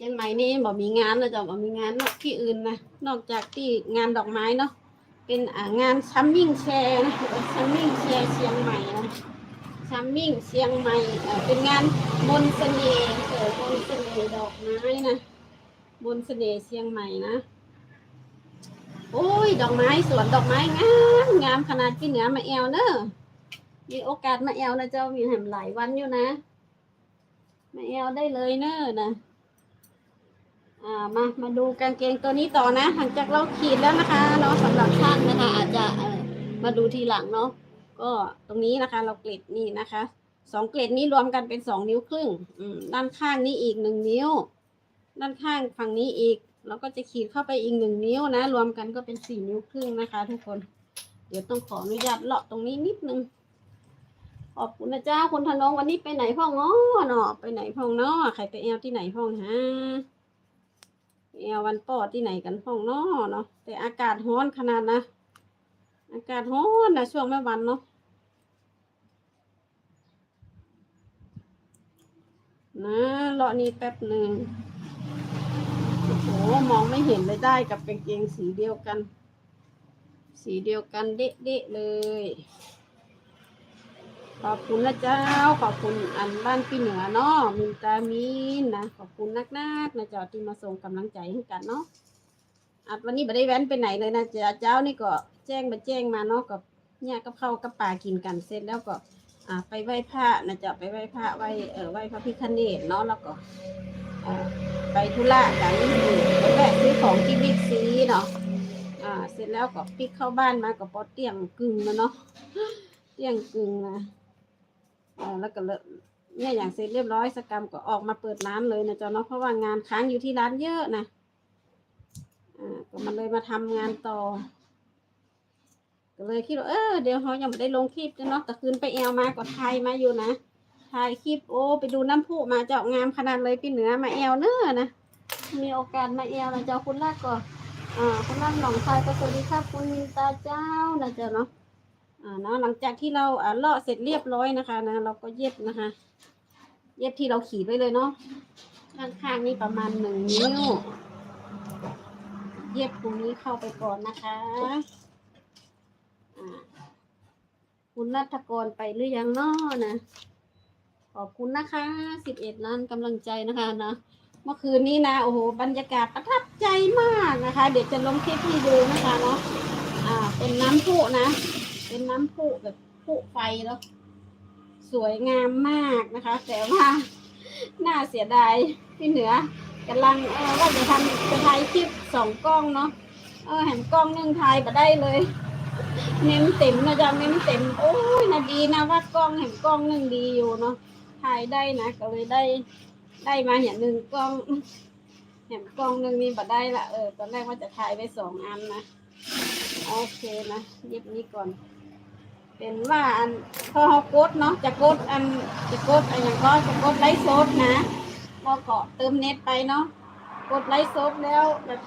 เชียงใหม่นี่บอกมีงานนะจ๊ะบอกมีงานนอกที่อื่นนะนอกจากที่งานดอกไม้เนาะเป็นงานชัมมิ่งแชร์นะชัมมิ่งแชร์เชียงใหม่นะชัมมิ่งเชียงใหม่เป็นงานมนเสน่ห์เออมนเสน่ห์ดอกไม้นะมนเสน่ห์เชียงใหม่นะโอ้ยดอกไม้สวนดอกไม้งามงามขนาดที่เหนือมาแอวเนอะมีโอกาสมาแอวนะเจ้ามีแหมหลายวันอยู่นะมาแอลได้เลยเนอะนะ อ่ามามาดูกางเกงตัวนี้ต่อนะ หลังจากเราขีดแล้วนะคะเนาะสำหรับท่านนะคะ อาจจะมาดูทีหลังเนาะก็ตรงนี้นะคะเราเกล็ดนี่นะคะสองเกล็ดนี้รวมกันเป็นสองนิ้วครึ่งด้านข้างนี้อีกหนึ่งนิ้ว ด้านข้างฝั่งนี้อีกเราก็จะขีดเข้าไปอีกหนึ่งนิ้วนะ รวมกันก็เป็นสี่นิ้วครึ่งนะคะ ทุกคน เดี๋ยวต้องขออนุญาตเลาะตรงนี้นิดนึงขอบคุณนะจ้าคุณธนงวันนี้ไปไหนพ่องอ้อเนาะไปไหนพ่องเนาะใครไปแอลที่ไหนพ่องฮะ ไปแอลวันปอดที่ไหนกันพ่องนาะเนาะแต่อากาศร้อนขนาดนะอากาศร้อนนะช่วงแม่วันเนาะนะเลาะนี้แป๊บหนึ่งโอ้โหมองไม่เห็นเลยได้กับกางเกงสีเดียวกัน สีเดียวกันเด๊ะๆเลย ขอบคุณนะเจ้า ขอบคุณอันบ้านพี่เหนือเนาะมินตามินนะ ขอบคุณนักนักๆนะเจ้าที่มาส่งกำลังใจให้กันเนาะอัดวันนี้ไม่ได้แว้นไปไหนเลยนะเจ้าเจ้านี่ก็แจ้งมาแจ้งมาเนาะกับเนี่ยกับข้าวกับปลากินกันเสร็จแล้วก็ อ่า ไปไหว้พระนะเจ้าไปไหว้พระไหว้เออไหว้พระพิฆเนศเนาะแล้วก็อ่าไปธุระกันไปแวะซื้อของที่บิ๊กซีเนาะอ่า เสร็จแล้วก็ปิกเข้าบ้านมากับปอเตียงกึ่งมาเนาะเตียงกึ่งนะ เออแล้วก็เลเนี่ยอย่างเสร็จเรียบร้อยสกรรมก็ออกมาเปิดร้านเลยนะจ๊ะเนาะเพราะว่างานค้างอยู่ที่ร้านเยอะนะอ่าก็มันเลยมาทำงานต่อก็เลยคิดว่าเออเดี๋ยวเขายังไม่ได้ลงคลิปเนาะแต่คืนไปแอลมาก็ถ่ายมาอยู่นะถ่ายคลิปโอ้ไปดูน้ำพุมาเจาะงามขนาดเลยพี่เหนือมาแอลเน้อนะมีโอกาสมาแอลนะเจ้าคุณลากก็อ่าคุณลากหนองทรายก็สวัสดีครับคุณมินตาเจ้านะเจ้าเนาะ อ่าเนาะหลังจากที่เราอ่าเลาะเสร็จเรียบร้อยนะคะนะเราก็เย็บนะคะ เย็บที่เราขีดไว้เลยเนาะข้างๆนี่ประมาณหนึ่งนิ้ว เย็บตรงนี้เข้าไปก่อนนะคะอ่าคุณรัฐกรไปหรือยังเนาะนะขอบคุณนะคะสิบเอ็ดล้านกำลังใจนะคะนะเมื่อคืนนี้นะโอ้โหบรรยากาศประทับใจมากนะคะ เดี๋ยวจะลงคลิปให้ดูนะคะเนาะอ่าเป็นน้ำพุนะ เป็นน้ำพุแบบพุไฟแล้ว สวยงามมากนะคะ แต่ว่าน่าเสียดายที่เหนือกำลังเออว่าจะทำจะถ่ายคลิปสองกล้องเนาะเออเห็นกล้องหนึ่งถ่ายมาได้เลย เน้นเต็มนะจ๊ะเน้นเต็มโอ้ยนะดีนะว่ากล้องเห็นกล้องหนึ่งดีอยู่เนาะถ่ายได้นะก็เลยได้ได้มาเห็นหนึ่งกล้องเห็นกล้องหนึ่งนี่มาได้ละเออตอนแรกว่าจะถ่ายไปสองอันนะ โอเคนะเย็บนี้ก่อน เป็นว่าอันพอเขากดเนาะจะกดอันจะกดอันอย่างก็จะกดไลฟ์สดนะเราก็เติมเน็ตไปเนาะกดไลฟ์สดแล้วแบบ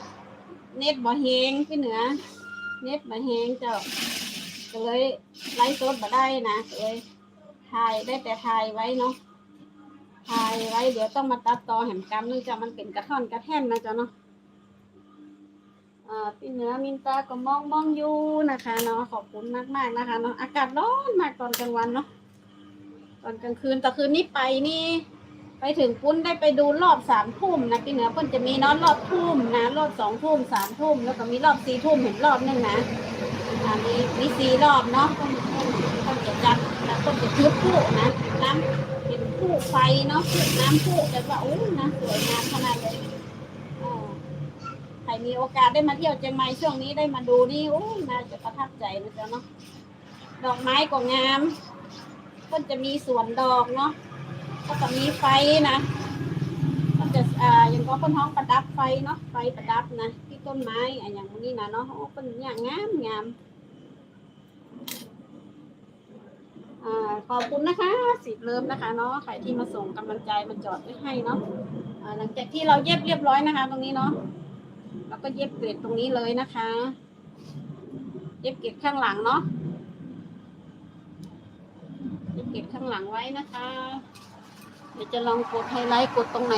เน็ตบ่เฮงพี่เหนือ เน็ตบ่เฮงเจ้าก็เลยไลฟ์สดบ่ได้นะเลยถ่ายได้แต่ถ่ายไว้เนาะถ่ายไว้เดี๋ยวต้องมาตัดต่อแหมกรรมนึงจะมันเป็นกระท่อนกระแท่นนะจ้าเนาะ พี่เหนือมินตาก็มองมองอยู่นะคะเนาะขอบคุณมากมากๆนะคะเนาะอากาศร้อนมากตอนกลางวันเนาะตอนกลางคืนแต่คืนนี้ไปนี่ ไปถึงปุ้นได้ไปดูรอบสามทุ่มนะพี่เหนือเพิ่นจะมีนอนรอบทุ่มนะรอบสองทุ่มสามทุ่มแล้วก็มีรอบสี่ทุ่มเห็นรอบนึงนะอ่ามีมีสี่รอบเนาะเพิ่นเพิ่นจะจัดแล้วเพิ่นจะทึบผู้นะน้ำเป็นผู้ไฟเนาะน้ำผู้แต่ว่าโอ้นะสวยงามขนาดเลย รมีโอกาสได้มาเที่ยวเชียงใหม่ช่วงนี้ได้มาดูนี่โอ้ยน่าจะประทับใจนะจ๊ะเนาะดอกไม้ก็งามก็จะมีสวนดอกเนาะก็จะมีไฟนะก็จะอ่าอย่างก็คนท้องประดับไฟเนาะไฟประดับนะที่ต้นไม้อะอย่างนี้นะเนาะโอ้เป็นอย่างงามงามอ่าขอบคุณนะคะสิบเริ่มนะคะเนาะใครที่มาส่งกำลังใจมาจอดไว้ให้เนาะหลังจากที่เราเย็บเรียบร้อยนะคะ ตรงนี้เนาะ แล้วก็เย็บเกล็ดตรงนี้เลยนะคะ เย็บเกล็ดข้างหลังเนาะเย็บเกล็ดข้างหลังไว้นะคะ เดี๋ยวจะลองกดไฮไลท์กดตรงไหน